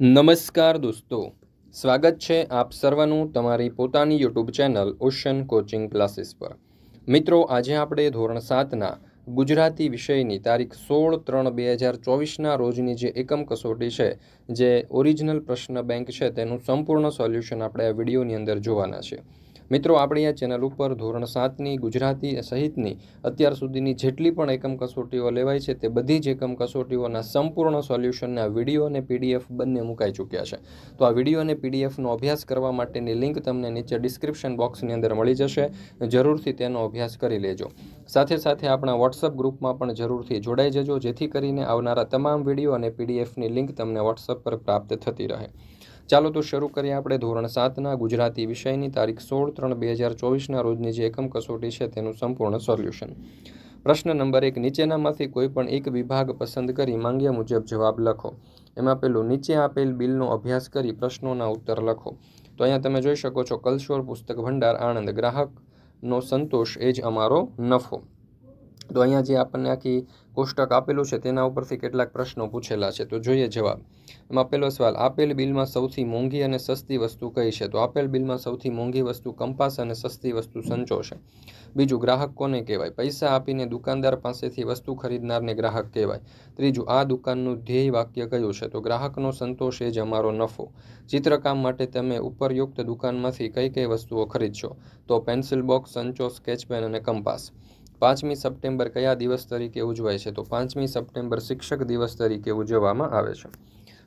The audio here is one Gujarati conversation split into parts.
નમસ્કાર દોસ્તો. સ્વાગત છે આપ સર્વનું તમારી પોતાની YouTube channel ocean coaching classes પર. મિત્રો, આજે આપણે ધોરણ સાતના ગુજરાતી વિષયની તારીખ સોળ ત્રણ બે હજાર ચોવીસના રોજની જે એકમ કસોટી છે, જે ઓરિજિનલ પ્રશ્ન બેંક છે, તેનું સંપૂર્ણ સોલ્યુશન આપણે આ વિડીયોની અંદર જોવાના છે. મિત્રો, આપણી આ ચેનલ ઉપર ધોરણ સાતની, ગુજરાતી સહિતની, અત્યાર સુધીની જેટલી પણ એકમ કસોટીઓ લેવાય છે, તે બધી જ એકમ કસોટીઓના સંપૂર્ણ સોલ્યુશનના વીડિયો અને પીડીએફ બંને મુકાઈ ચૂક્યા છે. તો આ વીડિયો અને પીડીએફનો અભ્યાસ કરવા માટેની લિંક તમને નીચે ડિસ્ક્રિપ્શન બોક્સની અંદર મળી જશે. જરૂરથી તેનો અભ્યાસ કરી લેજો. સાથે સાથે આપણા વોટ્સઅપ ગ્રુપમાં પણ જરૂરથી જોડાઈ જજો, જેથી કરીને આવનારા તમામ વીડિયો અને પીડીએફની લિંક તમને વોટ્સઅપ પર પ્રાપ્ત થતી રહે. ચાલો તો શરૂ કરીએ આપણે ધોરણ સાતના ગુજરાતી વિષયની તારીખ સોળ ત્રણ બે હજાર ચોવીસના રોજની જે એકમ કસોટી છે તેનું સંપૂર્ણ સોલ્યુશન. પ્રશ્ન નંબર એક, નીચેનામાંથી કોઈ પણ એક વિભાગ પસંદ કરી માંગ્યા મુજબ જવાબ લખો. એમાં પેલું, નીચે આપેલ બિલનો અભ્યાસ કરી પ્રશ્નોના ઉત્તર લખો. તો અહીંયા તમે જોઈ શકો છો, કલશોર પુસ્તક ભંડાર આણંદ, ગ્રાહકનો સંતોષ એ જ અમારો નફો. તો અહીંયા જે આપણને આખી કોષ્ટક આપેલું છે, તેના ઉપરથી કેટલાક પ્રશ્નો પૂછેલા છે. તો જોઈએ જવાબ. એમાં પહેલો સવાલ, આપેલ બિલમાં સૌથી મોંઘી અને સસ્તી વસ્તુ કઈ છે? તો આપેલ બિલમાં સૌથી મોંઘી વસ્તુ કંપાસ અને સસ્તી વસ્તુ સંચો છે. બીજું, ગ્રાહક કોને કહેવાય? પૈસા આપીને દુકાનદાર પાસેથી વસ્તુ ખરીદનારને ગ્રાહક કહેવાય. ત્રીજું, આ દુકાનનું ધ્યેય વાક્ય કયું છે? તો ગ્રાહકનો સંતોષ એ જ અમારો નફો. ચિત્રકામ માટે તમે ઉપરયુક્ત દુકાનમાંથી કઈ કઈ વસ્તુઓ ખરીદશો? તો પેન્સિલ બોક્સ, સંચો સ્કેચ પેન અને કંપાસ. પાંચમી સપ્ટેમ્બર કયા દિવસ તરીકે ઉજવાય છે? તો પાંચમી સપ્ટેમ્બર શિક્ષક દિવસ તરીકે ઉજવવામાં આવે છે.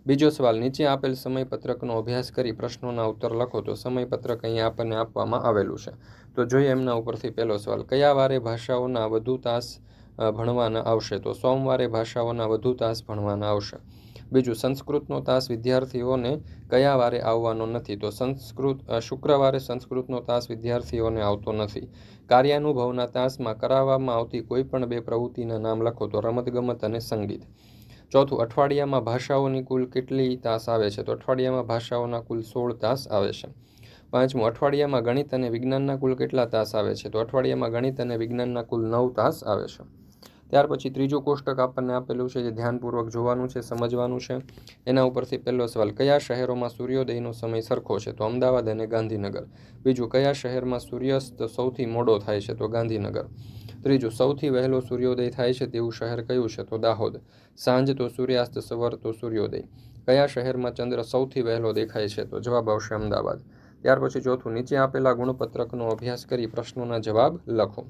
બીજો સવાલ, નીચે આપેલ સમયપત્રકનો અભ્યાસ કરી પ્રશ્નોના ઉત્તર લખો. તો સમયપત્રક અહીંયા આપણને આપવામાં આવેલું છે. તો જોઈએ એમના ઉપરથી પહેલો સવાલ, કયા વારે ભાષાઓના વધુ તાસ ભણવાના આવશે? તો સોમવારે ભાષાઓના વધુ તાસ ભણવાના આવશે. બીજું, સંસ્કૃતનો તાસ વિદ્યાર્થીઓને કયા વારે આવવાનો નથી? તો સંસ્કૃત શુક્રવારે સંસ્કૃતનો તાસ વિદ્યાર્થીઓને આવતો નથી. કાર્યાનુભવના તાસમાં કરાવવામાં આવતી કોઈપણ બે પ્રવૃત્તિના નામ લખો તો રમતગમત અને સંગીત. ચોથું, અઠવાડિયામાં ભાષાઓની કુલ કેટલી તાસ આવે છે? તો અઠવાડિયામાં ભાષાઓના કુલ સોળ તાસ આવે છે. પાંચમું, અઠવાડિયામાં ગણિત અને વિજ્ઞાનના કુલ કેટલા તાસ આવે છે? તો અઠવાડિયામાં ગણિત અને વિજ્ઞાનના કુલ નવ તાસ આવે છે. ત્યાર પછી ત્રીજું કોષ્ટક આપણને આપેલું છે જે ધ્યાનપૂર્વક જોવાનું છે, સમજવાનું છે. એના ઉપરથી પહેલો સવાલ, કયા શહેરોમાં સૂર્યોદયનો સમય સરખો છે? તો અમદાવાદ અને ગાંધીનગર. બીજું, કયા શહેરમાં સૂર્યાસ્ત સૌથી મોડો થાય છે? તો ગાંધીનગર. ત્રીજું, સૌથી વહેલો સૂર્યોદય થાય છે તેવું શહેર કયું છે? તો દાહોદ. સાંજ તો સૂર્યાસ્ત, સવાર તો સૂર્યોદય. કયા શહેરમાં ચંદ્ર સૌથી વહેલો દેખાય છે? તો જવાબ આવશે અમદાવાદ. ત્યાર પછી ચોથું, નીચે આપેલા ગુણપત્રકનો અભ્યાસ કરી પ્રશ્નોના જવાબ લખો.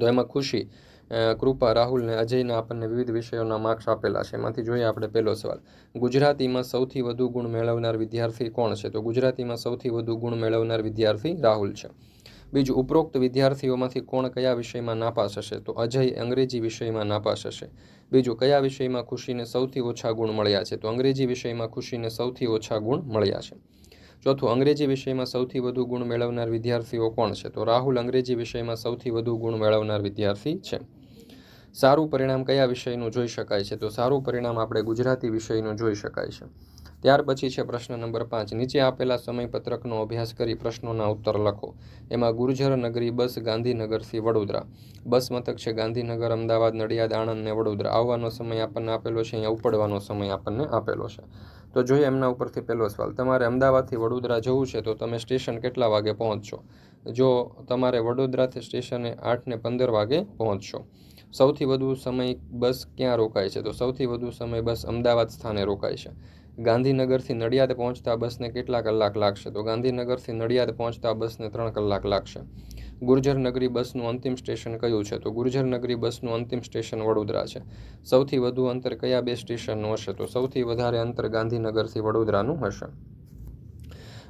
તો એમાં ખુશી. કૃપા, રાહુલ ને અજયના આપણને વિવિધ વિષયોના માર્ક્સ આપેલા છે. એમાંથી જોઈએ આપણે પહેલો સવાલ. ગુજરાતીમાં સૌથી વધુ ગુણ મેળવનાર વિદ્યાર્થી કોણ છે? તો ગુજરાતીમાં સૌથી વધુ ગુણ મેળવનાર વિદ્યાર્થી રાહુલ છે. બીજું, ઉપરોક્ત વિદ્યાર્થીઓમાંથી કોણ કયા વિષયમાં નાપાસ હશે? તો અજય અંગ્રેજી વિષયમાં નાપાસ હશે. બીજું, કયા વિષયમાં ખુશીને સૌથી ઓછા ગુણ મળ્યા છે? તો અંગ્રેજી વિષયમાં ખુશીને સૌથી ઓછા ગુણ મળ્યા છે. ચોથું, અંગ્રેજી વિષયમાં સૌથી વધુ ગુણ મેળવનાર વિદ્યાર્થીઓ કોણ છે? તો રાહુલ અંગ્રેજી વિષયમાં સૌથી વધુ ગુણ મેળવનાર વિદ્યાર્થી છે. સારું પરિણામ કયા વિષયનું જોઈ શકાય છે? તો સારું પરિણામ આપણે ગુજરાતી વિષયનું જોઈ શકાય છે. ત્યાર પછી છે પ્રશ્ન નંબર પાંચ. નીચે આપેલા સમયપત્રકનો અભ્યાસ કરી પ્રશ્નોના ઉત્તર લખો. એમાં ગુર્જર નગરી બસ ગાંધીનગરથી વડોદરા. બસ મથક છે ગાંધીનગર, અમદાવાદ, નડિયાદ, આણંદ ને વડોદરા. આવવાનો સમય આપણને આપેલો છે, અહીંયા ઉપડવાનો સમય આપણને આપેલો છે. તો જોઈએ એમના ઉપરથી પહેલો સવાલ. તમારે અમદાવાદથી વડોદરા જવું છે તો તમે સ્ટેશન કેટલા વાગે પહોંચશો? જો તમારે વડોદરાથી સ્ટેશને આઠ ને પંદર વાગે પહોંચશો. સૌથી વધુ સમય બસ ક્યાં રોકાય છે? તો સૌથી વધુ સમય બસ અમદાવાદ સ્થાને રોકાય છે. ગાંધીનગરથી નડિયાદ પહોંચતા બસને કેટલા કલાક લાગશે? તો ગાંધીનગરથી નડિયાદ પહોંચતા બસને ત્રણ કલાક લાગશે. ગુર્જર નગરી બસનું અંતિમ સ્ટેશન કયું છે? તો ગુર્જર નગરી બસનું અંતિમ સ્ટેશન વડોદરા છે. સૌથી વધુ અંતર કયા બે સ્ટેશનનું હશે? તો સૌથી વધારે અંતર ગાંધીનગરથી વડોદરાનું હશે.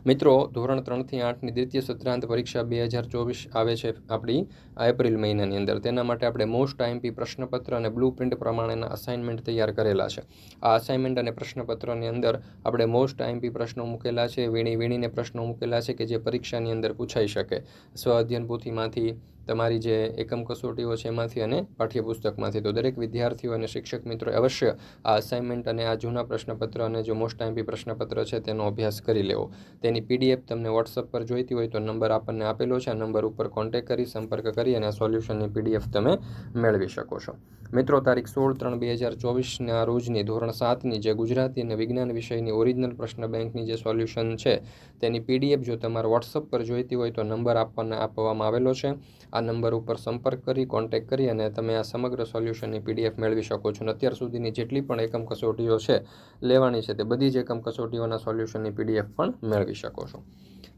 મિત્રો, ધોરણ ત્રણથી આઠની દ્વિતીય સત્રાંત પરીક્ષા બે હજાર ચોવીસ આવે છે આપણી એપ્રિલ મહિનાની અંદર. તેના માટે આપણે મોસ્ટ આઈએમપી પ્રશ્નપત્ર અને બ્લુ પ્રિન્ટ પ્રમાણેના અસાઇનમેન્ટ તૈયાર કરેલા છે. આ અસાઇનમેન્ટ અને પ્રશ્નપત્રની અંદર આપણે મોસ્ટ આઈએમપી પ્રશ્નો મૂકેલા છે, વીણી વીણીને પ્રશ્નો મૂકેલા છે કે જે પરીક્ષાની અંદર પૂછાઈ શકે. સ્વ અધ્યયન પોથીમાંથી તમારી જે એકમ કસોટીઓ છે એમાંથી અને પાઠ્યપુસ્તકમાંથી. તો દરેક વિદ્યાર્થીઓ અને શિક્ષક મિત્રો અવશ્ય આ અસાઇનમેન્ટ અને આ જૂના પ્રશ્નપત્ર અને જો મોસ્ટ ટાઈમપી પ્રશ્નપત્ર છે તેનો અભ્યાસ કરી લેવો. તેની પીડીએફ તમને વોટ્સઅપ પર જોઈતી હોય તો નંબર આપણને આપેલો છે. આ નંબર ઉપર કોન્ટેક કરી, સંપર્ક કરી અને આ સોલ્યુશનની પીડીએફ તમે મેળવી શકો છો. મિત્રો, તારીખ સોળ ત્રણ બે હજાર ચોવીસના રોજની ધોરણ સાતની જે ગુજરાતી અને વિજ્ઞાન વિષયની ઓરિજિનલ પ્રશ્ન બેંકની જે સોલ્યુશન છે, તેની પીડીએફ જો તમારે વોટ્સઅપ પર જોઈતી હોય તો નંબર આપણને આપવામાં આવેલો છે. આ નંબર ઉપર સંપર્ક કરી કોન્ટેક કરી અને તમે આ સમગ્ર સોલ્યુશનની પીડીએફ મેળવી શકો છો. અને અત્યાર સુધીની જેટલી પણ એકમ કસોટીઓ છે, લેવાની છે તે બધી જ એકમ કસોટીઓના સોલ્યુશનની પીડીએફ પણ મેળવી શકો છો.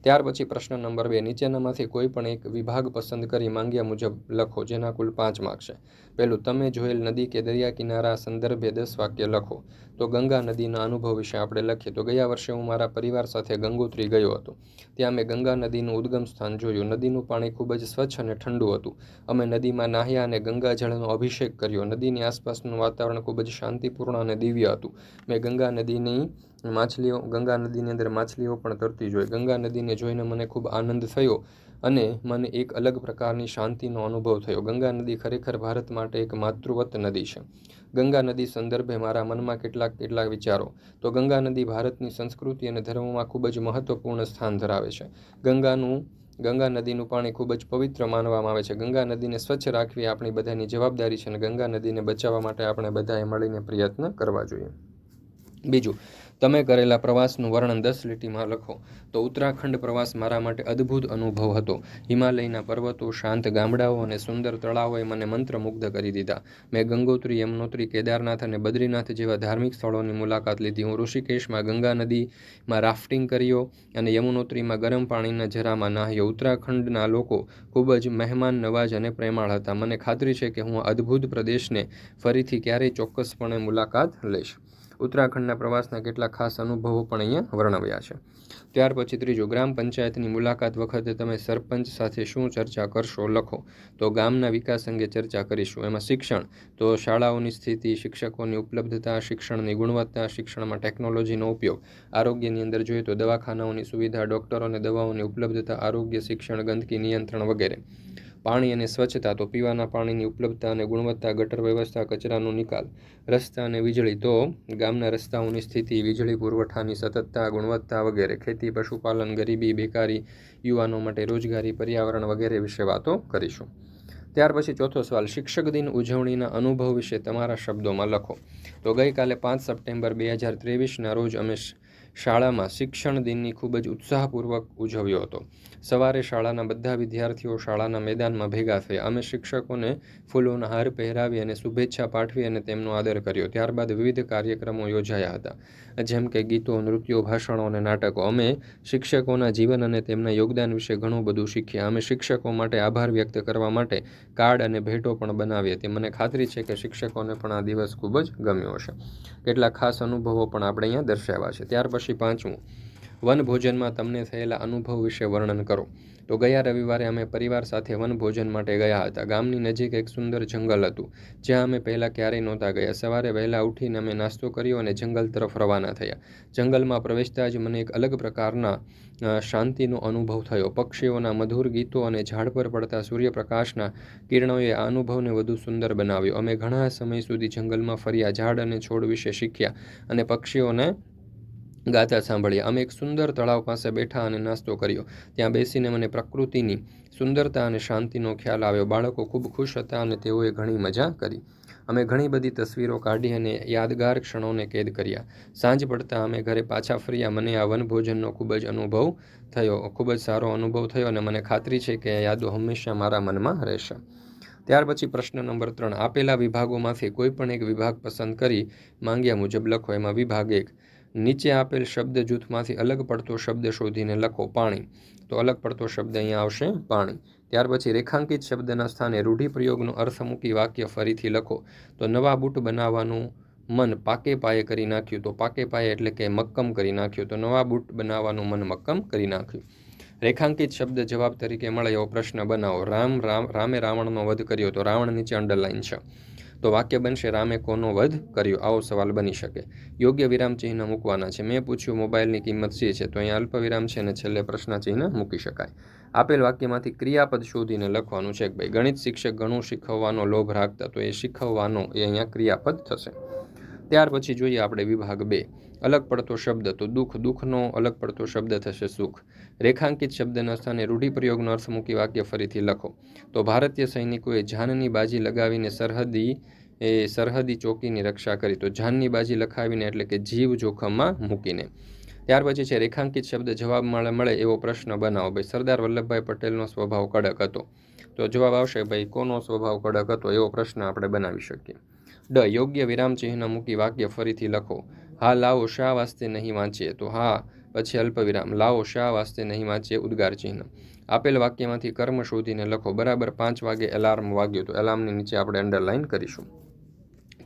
ત્યાર પછી પ્રશ્ન નંબર બે. નીચેનામાંથી કોઈ પણ એક વિભાગ પસંદ કરી માંગ્યા મુજબ લખો, જેના કુલ પાંચ માર્ક છે. પહેલું તમે જોયેલ નદી કે દરિયા કિનારા સંદર્ભે દસ વાક્ય લખો. તો ગંગા નદીના અનુભવ વિશે આપણે લખીએ. તો ગયા વર્ષે હું મારા પરિવાર સાથે ગંગોત્રી ગયો હતો. ત્યાં મેં ગંગા નદીનું ઉદ્ગમ સ્થાન જોયું. નદીનું પાણી ખૂબ જ સ્વચ્છ અને ઠંડુ હતું. અમે નદીમાં નાહ્યા અને ગંગાજળનો અભિષેક કર્યો. નદીની આસપાસનું વાતાવરણ ખૂબ જ શાંતિપૂર્ણ અને દિવ્ય હતું. મેં ગંગા નદીની માછલીઓ, ગંગા નદીની અંદર માછલીઓ પણ તરતી જોઈ. ગંગા નદીને જોઈને મને ખૂબ આનંદ થયો. અને મને એક અલગ પ્રકારની શાંતિનો અનુભવ થયો. ગંગા નદી ખરેખર ભારત માટે એક માતૃવત નદી છે. ગંગા નદી સંદર્ભે મારા મનમાં કેટલાક કેટલાક વિચારો. તો ગંગા નદી ભારતની સંસ્કૃતિ અને ધર્મમાં ખૂબ જ મહત્વપૂર્ણ સ્થાન ધરાવે છે. ગંગાનું, ગંગા નદીનું પાણી ખૂબ જ પવિત્ર માનવામાં આવે છે. ગંગા નદીને સ્વચ્છ રાખવી આપણી બધાની જવાબદારી છે અને ગંગા નદીને બચાવવા માટે આપણે બધાએ મળીને પ્રયત્ન કરવા જોઈએ. બીજું તમે કરેલા પ્રવાસનું વર્ણન દસ લીટીમાં લખો. તો ઉત્તરાખંડ પ્રવાસ મારા માટે અદ્ભુત અનુભવ હતો. હિમાલયના પર્વતો શાંત ગામડાઓ અને સુંદર તળાવોએ મને મંત્રમુગ્ધ કરી દીધા. મેં ગંગોત્રી, યમનોત્રી, કેદારનાથ અને બદ્રીનાથ જેવા ધાર્મિક સ્થળોની મુલાકાત લીધી. હું ઋષિકેશમાં ગંગા નદીમાં રાફ્ટિંગ કર્યો અને યમુનોત્રીમાં ગરમ પાણીના જરામાં નાહ્યો. ઉત્તરાખંડના લોકો ખૂબ જ મહેમાન, નવાજ અને પ્રેમાળ હતા. મને ખાતરી છે કે હું અદ્ભુત પ્રદેશને ફરીથી ક્યારેય ચોક્કસપણે મુલાકાત લઈશ. ઉત્તરાખંડના પ્રવાસના કેટલાક ખાસ અનુભવો પણ અહીંયા વર્ણવ્યા છે. ત્યાર પછી ત્રીજું, ગ્રામ પંચાયતની મુલાકાત વખતે તમે સરપંચ સાથે શું ચર્ચા કરશો લખો. તો ગામના વિકાસ અંગે ચર્ચા કરીશું. એમાં શિક્ષણ. તો શાળાઓની સ્થિતિ, શિક્ષકોની ઉપલબ્ધતા, શિક્ષણની ગુણવત્તા, શિક્ષણમાં ટેકનોલોજીનો ઉપયોગ. આરોગ્યની અંદર જોઈએ તો દવાખાનાઓની સુવિધા ડૉક્ટરો અને દવાઓની ઉપલબ્ધતા, આરોગ્ય શિક્ષણ, ગંદકી નિયંત્રણ વગેરે. પાણી અને સ્વચ્છતા તો પીવાના પાણીની ઉપલબ્ધતા અને ગુણવત્તા, ગટર વ્યવસ્થા, કચરાનો નિકાલ, રસ્તા અને વીજળી તો ગામના રસ્તાઓની સ્થિતિ, વીજળી પુરવઠાની સતતતા, ગુણવત્તા વગેરે, ખેતી, પશુપાલન, ગરીબી, બેકારી, યુવાનો માટે રોજગારી, પર્યાવરણ વગેરે વિશે વાતો કરીશું. ત્યાર પછી ચોથો સવાલ, શિક્ષક દિન ઉજવણીના અનુભવ વિશે તમારા શબ્દોમાં લખો. તો ગઈકાલે પાંચ સપ્ટેમ્બર બે હજાર ત્રેવીસના રોજ અમે શાળામાં શિક્ષણ દિનની ખૂબ જ ઉત્સાહપૂર્વક ઉજવ્યો હતો. સવારે શાળાના બધા વિદ્યાર્થીઓ શાળાના મેદાનમાં ભેગા થયા. અમે શિક્ષકોને ફૂલોના હાર પહેરાવી અને શુભેચ્છા પાઠવી અને તેમનો આદર કર્યો. ત્યારબાદ વિવિધ કાર્યક્રમો યોજાયા હતા. જેમ કે ગીતો, નૃત્યો, ભાષણો અને નાટકો. અમે શિક્ષકોના જીવન અને તેમના યોગદાન વિશે ઘણું બધું શીખ્યા. અમે શિક્ષકો માટે આભાર વ્યક્ત કરવા માટે કાર્ડ અને ભેટો પણ બનાવી હતી મને ખાતરી છે કે શિક્ષકોને પણ આ દિવસ ખૂબ જ ગમ્યો હશે. કેટલાક ખાસ અનુભવો પણ આપણે અહીંયા દર્શાવ્યા છે. ત્યાર પછી પાંચમું. વનભોજનમાં તમને થયેલા અનુભવ વિશે વર્ણન કરો. તો ગયા રવિવારે અમે પરિવાર સાથે વનભોજન માટે ગયા હતા. ગામની નજીક એક સુંદર જંગલ હતું, જ્યાં અમે પહેલાં ક્યારેય નહોતા ગયા. સવારે વહેલા ઉઠીને અમે નાસ્તો કર્યો અને જંગલ તરફ રવાના થયા. જંગલમાં પ્રવેશતા જ મને એક અલગ પ્રકારના શાંતિનો અનુભવ થયો. પક્ષીઓના મધુર ગીતો અને ઝાડ પર પડતા સૂર્યપ્રકાશના કિરણોએ આ અનુભવને વધુ સુંદર બનાવ્યો. અમે ઘણા સમય સુધી જંગલમાં ફર્યા. ઝાડ અને છોડ વિશે શીખ્યા અને પક્ષીઓને ગાતા સાંભળ્યા. અમે એક સુંદર તળાવ પાસે બેઠા અને નાસ્તો કર્યો. ત્યાં બેસીને મને પ્રકૃતિની સુંદરતા અને શાંતિનો ખ્યાલ આવ્યો. બાળકો ખૂબ ખુશ હતા અને તેઓએ ઘણી મજા કરી. અમે ઘણી બધી તસવીરો કાઢી અને યાદગાર ક્ષણોને કેદ કર્યા. સાંજ પડતા અમે ઘરે પાછા ફર્યા. મને આ વનભોજનનો ખૂબ જ અનુભવ થયો. ખૂબ જ સારો અનુભવ થયો અને મને ખાતરી છે કે યાદો હંમેશા મારા મનમાં રહેશે. ત્યાર પછી પ્રશ્ન નંબર ત્રણ. આપેલા વિભાગોમાંથી કોઈ પણ એક વિભાગ પસંદ કરી માંગ્યા મુજબ લખો. એમાં વિભાગ એક. નીચે આપેલ શબ્દ જૂથમાંથી અલગ પડતો શબ્દ શોધીને લખો પાણી. તો અલગ પડતો શબ્દ અહીંયા આવશે પાણી. ત્યાર પછી રેખાંકિત શબ્દના સ્થાને રૂઢિપ્રયોગનો અર્થ મૂકી વાક્ય ફરીથી લખો. તો નવા બૂટ બનાવવાનું મન પાકે પાયે કરી નાખ્યું. તો પાકે પાયે એટલે કે મક્કમ કરી નાખ્યું. તો નવા બૂટ બનાવવાનું મન મક્કમ કરી નાખ્યું. રેખાંકિત શબ્દ જવાબ તરીકે મળે એવો પ્રશ્ન બનાવો. રામ રામ, રામે રાવણનો વધ કર્યો. તો રાવણ નીચે અંડરલાઇન છે. તો વાક્ય બનશે, રામે કોનો વધ કર્યો? આવો સવાલ બની શકે. યોગ્ય વિરામ ચિહ્ન મૂકવાના છે. મેં પૂછ્યું, મોબાઈલની કિંમત શી છે? તો અહીંયા અલ્પ વિરામ છે અને છેલ્લે પ્રશ્નચિહ્ન મૂકી શકાય. આપેલ વાક્યમાંથી ક્રિયાપદ શોધીને લખવાનું છે ભાઈ, ગણિત શિક્ષક ઘણું શીખવવાનો લોભ રાખતા તો એ શીખવવાનો એ અહીંયા ક્રિયાપદ થશે. ત્યાર પછી જોઈએ આપણે વિભાગ બે. અલગ પડતો શબ્દ તો દુઃખ, દુઃખનો અલગ પડતો શબ્દ થશે સુખ. રેખાંકિત શબ્દના સ્થાને રૂઢિપ્રયોગનો અર્થ મૂકી વાક્ય ફરીથી લખો. તો ભારતીય સૈનિકોએ જાનની બાજી લગાવીને સરહદી, એ સરહદી ચોકીની રક્ષા કરી. તો જાનની બાજી લખાવીને એટલે કે જીવ જોખમમાં મૂકીને. ત્યાર પછી છે, રેખાંકિત શબ્દ જવાબ મળે મળે એવો પ્રશ્ન બનાવો. ભાઈ, સરદાર વલ્લભભાઈ પટેલનો સ્વભાવ કડક હતો. તો જવાબ આવશે, ભાઈ, કોનો સ્વભાવ કડક હતો? એવો પ્રશ્ન આપણે બનાવી શકીએ. ડ, યોગ્ય વિરામ ચિહ્ન મૂકી વાક્ય ફરીથી લખો. હા, લાવો, શા વાસ્તે નહીં વાંચીએ? તો હા પછી અલ્પવિરામ, લાવો શા વાસ્તે નહીં વાંચીએ ઉદ્ગાર ચિહ્ન. આપેલ વાક્યમાંથી કર્મ શોધીને લખો. બરાબર પાંચ વાગે એલાર્મ વાગ્યો તો એલાર્મની નીચે આપણે અંડરલાઇન કરીશું.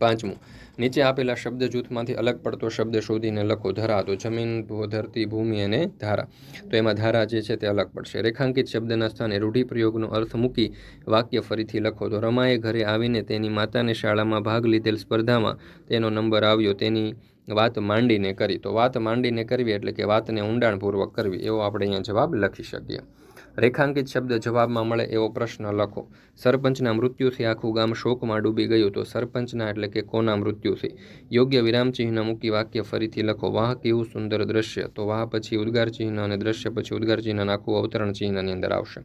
પાંચમું, નીચે આપેલા શબ્દ જૂથમાંથી અલગ પડતો શબ્દ શોધીને લખો. ધરા તો જમીન ધરતી, ભૂમિ અને ધારા. તો એમાં ધારા જે છે તે અલગ પડશે. રેખાંકિત શબ્દના સ્થાને રૂઢિપ્રયોગનો અર્થ મૂકી વાક્ય ફરીથી લખો. તો રમાએ ઘરે આવીને તેની માતાને શાળામાં ભાગ લીધેલ સ્પર્ધામાં તેનો નંબર આવ્યો. તેની વાત માંડીને કરી. તો વાત માંડીને કરવી એટલે કે વાતને ઊંડાણપૂર્વક કરવી. એવો આપણે અહીંયા જવાબ લખી શકીએ. રેખાંકિત શબ્દ જવાબમાં મળે એવો પ્રશ્ન લખો. સરપંચના મૃત્યુથી આખું ગામ શોકમાં ડૂબી ગયું. તો સરપંચના એટલે કે કોના મૃત્યુથી? યોગ્ય વિરામચિહ્ન મૂકી વાક્ય ફરીથી લખો. વાહ, કેવું સુંદર દ્રશ્ય. તો વાહ પછી ઉદ્ગાર ચિહ્ન અને દ્રશ્ય પછી ઉદ્ગાર ચિહ્ન આખું અવતરણ ચિહ્નની અંદર આવશે.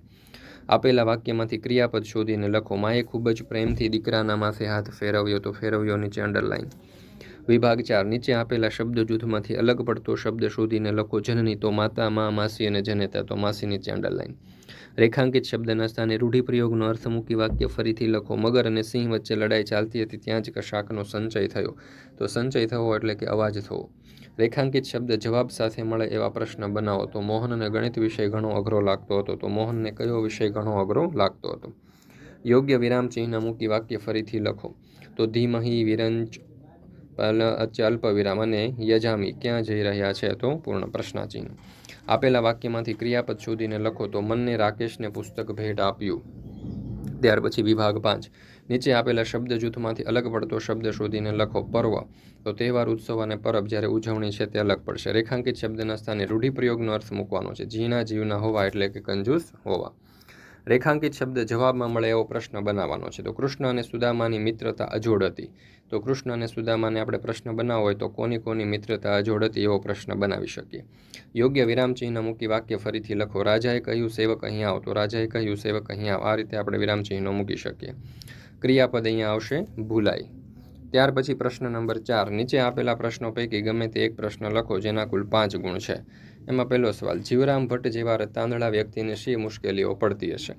આપેલા વાક્યમાંથી ક્રિયાપદ શોધીને લખો. માએ ખૂબ જ પ્રેમથી દીકરાના માથે હાથ ફેરવ્યો. તો ફેરવ્યો નીચે અંડરલાઈન વિભાગ ચાર, નીચે આપેલા શબ્દ જૂથમાંથી અલગ પડતો શબ્દ શોધીને લખો. જનની તો માતા, મા, માસી અને જનેતા, તો માસી નીચે અંડરલાઈન રેખાંકિત શબ્દના સ્થાને રૂઢિપ્રયોગનો અર્થ મૂકી વાક્ય ફરીથી લખો. મગર અને સિંહ વચ્ચે લડાઈ ચાલતી હતી, ત્યાં જ કશાકનો સંચય થયો. તો સંચય થવો એટલે કે અવાજ થવો. રેખાંકિત શબ્દ જવાબ સાથે મળે એવા પ્રશ્ન બનાવો. તો મોહનને ગણિત વિષય ઘણો અઘરો લાગતો હતો. તો મોહનને કયો વિષય ઘણો અઘરો લાગતો હતો? યોગ્ય વિરામ ચિહ્ન મૂકી વાક્ય ફરીથી લખો. તો ધીમહી, વિરંચ અલ્પ વિરામ અને યજામી ક્યાં જઈ રહ્યા છે તો પૂર્ણ પ્રશ્નાચિહ્ન. આપેલા વાક્યમાંથી ક્રિયાપદ શોધીને લખો તો મનને રાકેશને પુસ્તક ભેટ આપ્યું. ત્યાર પછી વિભાગ પાંચ. નીચે આપેલા શબ્દ જૂથમાંથી અલગ પડતો શબ્દ શોધીને લખો પર્વ. તો તહેવાર, ઉત્સવ અને પરબ જ્યારે ઉજવણી છે તે અલગ પડશે. રેખાંકિત શબ્દના સ્થાને રૂઢિપ્રયોગનો અર્થ મૂકવાનો છે. જીના જીવના હોવા એટલે કે કંજૂસ હોવા. રેખાંકિત શબ્દ જવાબમાં મળે એવો પ્રશ્ન બનાવવાનો છે. તો કૃષ્ણ અને સુદામાની મિત્રતા અજોડ હતી. તો કૃષ્ણ અને સુદામાને આપણે પ્રશ્ન બનાવવો હોય તો કોની કોની મિત્રતા અજોડ હતી એવો પ્રશ્ન બનાવી શકીએ. યોગ્ય વિરામચિહ્ન મૂકી વાક્ય ફરીથી લખો. રાજાએ કહ્યું, સેવક અહીંયા આવો. તો રાજાએ કહ્યું, સેવક અહીંયા આવો. આ રીતે આપણે વિરામચિહ્નો મૂકી શકીએ. ક્રિયાપદ અહીંયા આવશે ભૂલાઈ ત્યાર પછી પ્રશ્ન નંબર ચાર. નીચે આપેલા પ્રશ્નો પૈકી ગમે તે એક પ્રશ્ન લખો, જેના કુલ પાંચ ગુણ છે. એમાં પહેલો સવાલ, જીવરામ ભટ્ટ જેવા રતાંદળા વ્યક્તિને શી મુશ્કેલીઓ પડતી હશે?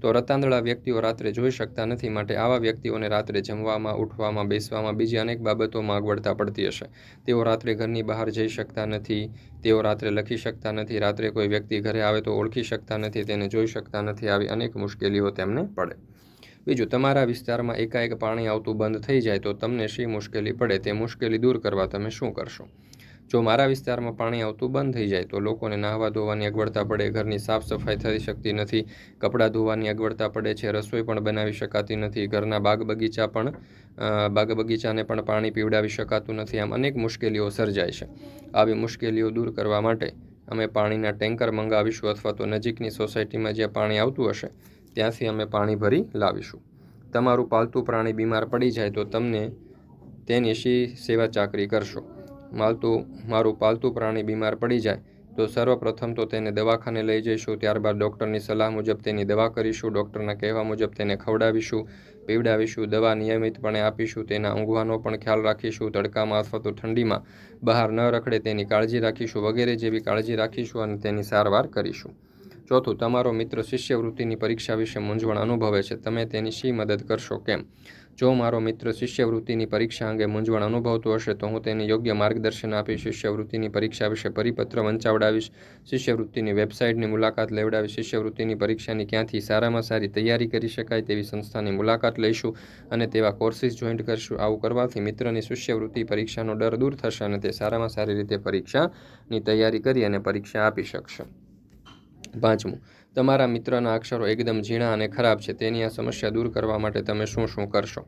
તો રતાંદળા વ્યક્તિઓ રાત્રે જોઈ શકતા નથી, માટે આવા વ્યક્તિઓને રાત્રે જમવામાં, ઉઠવામાં, બેસવામાં બીજી અનેક બાબતોમાં આગવડતા પડતી હશે. તેઓ રાત્રે ઘરની બહાર જઈ શકતા નથી, તેઓ રાત્રે લખી શકતા નથી, રાત્રે કોઈ વ્યક્તિ ઘરે આવે તો ઓળખી શકતા નથી, તેને જોઈ શકતા નથી, આવી અનેક મુશ્કેલીઓ તેમને પડે. બીજું, તમારા વિસ્તારમાં એકાએક પાણી આવતું બંધ થઈ જાય તો તમને શી મુશ્કેલી પડે? તે મુશ્કેલી દૂર કરવા તમે શું કરશો? જો મારા વિસ્તારમાં પાણી આવતું બંધ થઈ જાય તો લોકોને નાહવા ધોવાની અગવડતા પડે, ઘરની સાફ સફાઈ થઈ શકતી નથી, કપડાં ધોવાની અગવડતા પડે છે, રસોઈ પણ બનાવી શકાતી નથી, ઘરના બાગ બગીચા પણ બાગ બગીચાને પણ પાણી પીવડાવી શકાતું નથી, આમ અનેક મુશ્કેલીઓ સર્જાય છે. આવી મુશ્કેલીઓ દૂર કરવા માટે અમે પાણીના ટેન્કર મંગાવીશું અથવા તો નજીકની સોસાયટીમાં જ્યાં પાણી આવતું હશે, ત્યાંથી અમે પાણી ભરી લાવીશું. તમારું પાલતું પ્રાણી બીમાર પડી જાય તો તમને તેની શી સેવા ચાકરી કરશો? માલતું, મારું પાલતું પ્રાણી બીમાર પડી જાય, તો સર્વપ્રથમ તો તેને દવાખાને લઈ જઈશું, ત્યારબાદ ડૉક્ટરની સલાહ મુજબ તેની દવા કરીશું, ડૉક્ટરના કહેવા મુજબ તેને ખવડાવીશું, પીવડાવીશું, દવા નિયમિતપણે આપીશું, તેના ઊંઘવાનો પણ ખ્યાલ રાખીશું, તડકામાં અથવા તો ઠંડીમાં, બહાર ન રખડે તેની કાળજી રાખીશું, વગેરે જેવી કાળજી રાખીશું અને તેની સારવાર કરીશું. ચોથું, તમારો મિત્ર શિષ્યવૃત્તિની પરીક્ષા વિશે મૂંઝવણ અનુભવે છે, તમે તેની શી મદદ કરશો, કેમ? જો મારો મિત્ર શિષ્યવૃત્તિની પરીક્ષા અંગે મૂંઝવણ અનુભવતો હશે, તો હું તેને યોગ્ય માર્ગદર્શન આપીશ શિષ્યવૃત્તિની પરીક્ષા વિશે પરિપત્ર વંચાવડાવીશ. શિષ્યવૃત્તિની વેબસાઇટની મુલાકાત લેવડાવી શિષ્યવૃત્તિની પરીક્ષાની ક્યાંથી સારામાં સારી તૈયારી કરી શકાય તેવી સંસ્થાની મુલાકાત લઈશું અને તેવા કોર્સિસ જોઈન્ટ કરીશું. આવું કરવાથી મિત્રની શિષ્યવૃત્તિ પરીક્ષાનો ડર દૂર થશે અને તે સારામાં સારી રીતે પરીક્ષાની તૈયારી કરી અને પરીક્ષા આપી શકશે. પાંચમું તમારા મિત્રના અક્ષરો એકદમ ઝીણા અને ખરાબ છે. તેની આ સમસ્યા દૂર કરવા માટે તમે શું શું કરશો?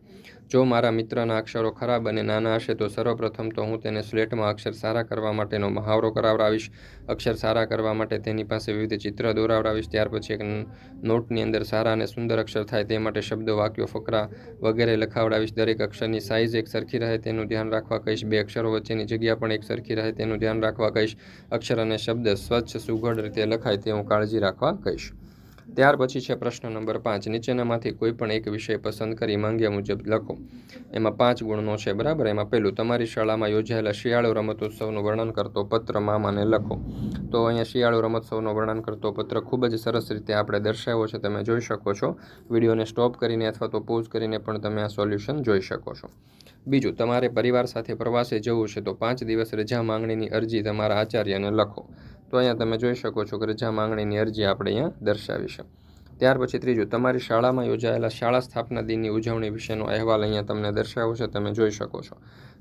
જો મારા મિત્રના અક્ષરો ખરાબ અને નાના હશે, તો સર્વપ્રથમ તો હું તેને સ્લેટમાં અક્ષર સારા કરવા માટેનો મહાવરો કરાવડાવીશ. અક્ષર સારા કરવા માટે તેની પાસે વિવિધ ચિત્ર દોરાવડાવીશ. ત્યાર પછી એક નોટની અંદર સારા અને સુંદર અક્ષર થાય તે માટે શબ્દો, વાક્યો, ફકરા વગેરે લખાવડાવીશ. દરેક અક્ષરની સાઇઝ એક સરખી રહે તેનું ધ્યાન રાખવા કહીશ. બે અક્ષરો વચ્ચેની જગ્યા પણ એક સરખી રહે તેનું ધ્યાન રાખવા કહીશ. અક્ષર અને શબ્દ સ્વચ્છ, સુઘડ રીતે લખાય તે હું કાળજી રાખવા કહીશ. ત્યાર પછી છે પ્રશ્ન નંબર પાંચ. નીચેનામાંથી કોઈ પણ એક વિષય પસંદ કરી માંગ્યા મુજબ લખો. એમાં પાંચ ગુણનો છે, બરાબર? એમાં પહેલું, તમારી શાળામાં યોજાયેલા શિયાળુ રમતોત્સવનું વર્ણન કરતો પત્ર મામાને લખો. તો અહીંયા શિયાળુ રમતોત્સવનું વર્ણન કરતો પત્ર ખૂબ જ સરસ રીતે આપણે દર્શાવ્યો છે, તમે જોઈ શકો છો. વિડીયોને સ્ટોપ કરીને અથવા તો પોઝ કરીને પણ તમે આ સોલ્યુશન જોઈ શકો છો. બીજું, તમારે પરિવાર સાથે પ્રવાસે જવું છે તો પાંચ દિવસ રજા માંગણીની અરજી તમારા આચાર્યને લખો. તો અહીંયા તમે જોઈ શકો છો કે રજા માંગણીની અરજી આપણે અહીંયા દર્શાવીશું ત્યાર પછી ત્રીજું, તમારી શાળામાં યોજાયેલા શાળા સ્થાપના દિનની ઉજવણી વિશેનો અહેવાલ અહીંયા તમને દર્શાવ્યો છે, તમે જોઈ શકો છો.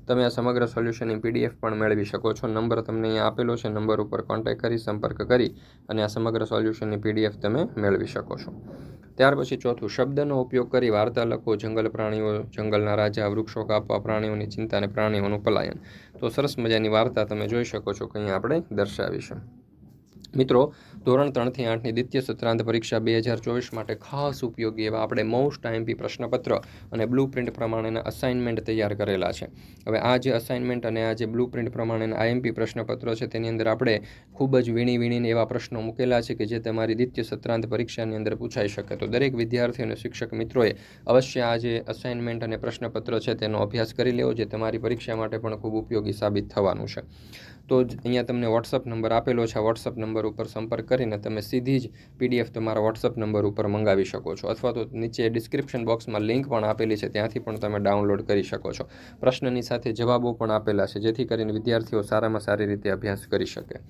તમે આ સમગ્ર સોલ્યુશનની પીડીએફ પણ મેળવી શકો છો. નંબર તમને અહીંયા આપેલો છે, નંબર ઉપર કોન્ટેક્ટ કરી, સંપર્ક કરી અને આ સમગ્ર સોલ્યુશનની પીડીએફ તમે મેળવી શકો છો. ત્યાર પછી ચોથું, શબ્દનો ઉપયોગ કરી વાર્તા લખો જંગલ પ્રાણીઓ, જંગલના રાજા, વૃક્ષો કાપવા, પ્રાણીઓની ચિંતા અને પ્રાણીઓનું પલાયન. તો સરસ મજાની વાર્તા તમે જોઈ શકો છો કે અહીંયા આપણે દર્શાવી છે. મિત્રો, ધોરણ ત્રણથી આઠની દ્વિતીય સત્રાંત પરીક્ષા બે હજાર ચોવીસ માટે ખાસ ઉપયોગી એવા આપણે મોસ્ટ આઈએમપી પ્રશ્નપત્ર અને બ્લુ પ્રિન્ટ પ્રમાણેના અસાઇનમેન્ટ તૈયાર કરેલા છે. હવે આ જે અસાઇનમેન્ટ અને આ જે બ્લુ પ્રિન્ટ પ્રમાણેના આઈએમપી પ્રશ્નપત્રો છે, તેની અંદર આપણે ખૂબ જ વીણી વીણીને એવા પ્રશ્નો મૂકેલા છે કે જે તમારી દ્વિતીય સત્રાંત પરીક્ષાની અંદર પૂછાઈ શકે. તો દરેક વિદ્યાર્થી અને શિક્ષક મિત્રોએ અવશ્ય આ જે અસાઇનમેન્ટ અને પ્રશ્નપત્ર છે, તેનો અભ્યાસ કરી લેવો, જે તમારી પરીક્ષા માટે પણ ખૂબ ઉપયોગી સાબિત થવાનું છે. તો જ અહીંયા તમને વોટ્સઅપ નંબર આપેલો છે. વોટ્સઅપ નંબર ઉપર સંપર્ક કરીને તમે સીધી જ પીડીએફ તમારા વોટ્સઅપ નંબર ઉપર મંગાવી શકો છો. અથવા તો નીચે ડિસ્ક્રિપ્શન બોક્સમાં લિંક પણ આપેલી છે. ત્યાંથી પણ તમે ડાઉનલોડ કરી શકો છો. પ્રશ્નની સાથે જવાબો પણ આપેલા છે, જેથી કરીને વિદ્યાર્થીઓ સારામાં સારી રીતે અભ્યાસ કરી શકે.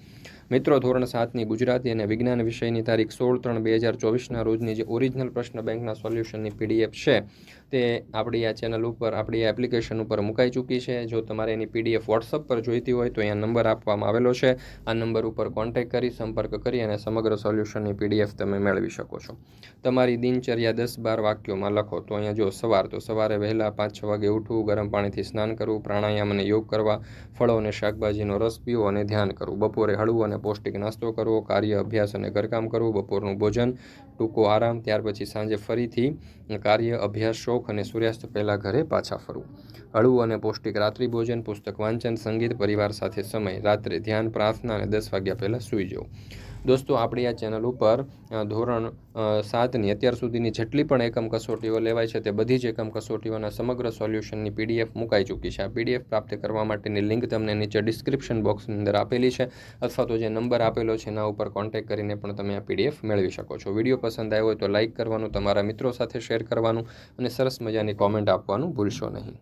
મિત્રો, ધોરણ સાતની ગુજરાતી અને વિજ્ઞાન વિષયની તારીખ સોળ ત્રણ બે હજાર ચોવીસના રોજની જે ઓરિજિનલ પ્રશ્ન બેંકના સોલ્યુશનની પીડીએફ છે, તે આપણી આ ચેનલ ઉપર, આપણી એપ્લિકેશન ઉપર મુકાઈ ચૂકી છે. જો તમારે એની પીડીએફ વોટ્સઅપ પર જોઈતી હોય તો અહીંયા નંબર આપવામાં આવેલો છે. આ નંબર ઉપર કોન્ટેક્ટ કરી, સંપર્ક કરી અને સમગ્ર સોલ્યુશનની પીડીએફ તમે મેળવી શકો છો. તમારી દિનચર્યા દસ બાર વાક્યોમાં લખો. તો અહીંયા જો સવાર, તો સવારે વહેલા પાંચ છ વાગે ઉઠવું, ગરમ પાણીથી સ્નાન કરવું પ્રાણાયામ અને યોગ કરવા, ફળો અને શાકભાજીનો રસ પીવો અને ધ્યાન કરવું. બપોરે હળવું અને પૌષ્ટિક નાસ્તો કરવો, કાર્ય અભ્યાસ અને ઘરકામ કરવું, બપોરનું ભોજન, ટૂંકો આરામ, ત્યાર પછી સાંજે ફરીથી કાર્ય અભ્યાસ, શોખ અને સૂર્યાસ્ત પહેલાં ઘરે પાછા ફરવું. હળવું અને પૌષ્ટિક રાત્રિ ભોજન, પુસ્તક વાંચન, સંગીત, પરિવાર સાથે સમય, રાત્રે ધ્યાન, પ્રાર્થના અને દસ વાગ્યા પહેલાં સૂઈ જવું. દોસ્તો, આપણી આ ચેનલ ઉપર ધોરણ સાતની અત્યાર સુધીની જેટલી પણ એકમ કસોટીઓ લેવાય છે તે બધી જ એકમ કસોટીઓના સમગ્ર સોલ્યુશનની પીડીએફ મુકાઈ ચૂકી છે. આ પીડીએફ પ્રાપ્ત કરવા માટેની લિંક તમને નીચે ડિસ્ક્રિપ્શન બોક્સની અંદર આપેલી છે અથવા તો જે નંબર આપેલો છે એના ઉપર કોન્ટેક્ટ કરીને પણ તમે આ પીડીએફ મેળવી શકો છો. વીડિયો પસંદ આવ્યો હોય તો લાઇક કરવાનું, તમારા મિત્રો સાથે શેર કરવાનું અને સરસ મજાની કોમેન્ટ આપવાનું ભૂલશો નહીં.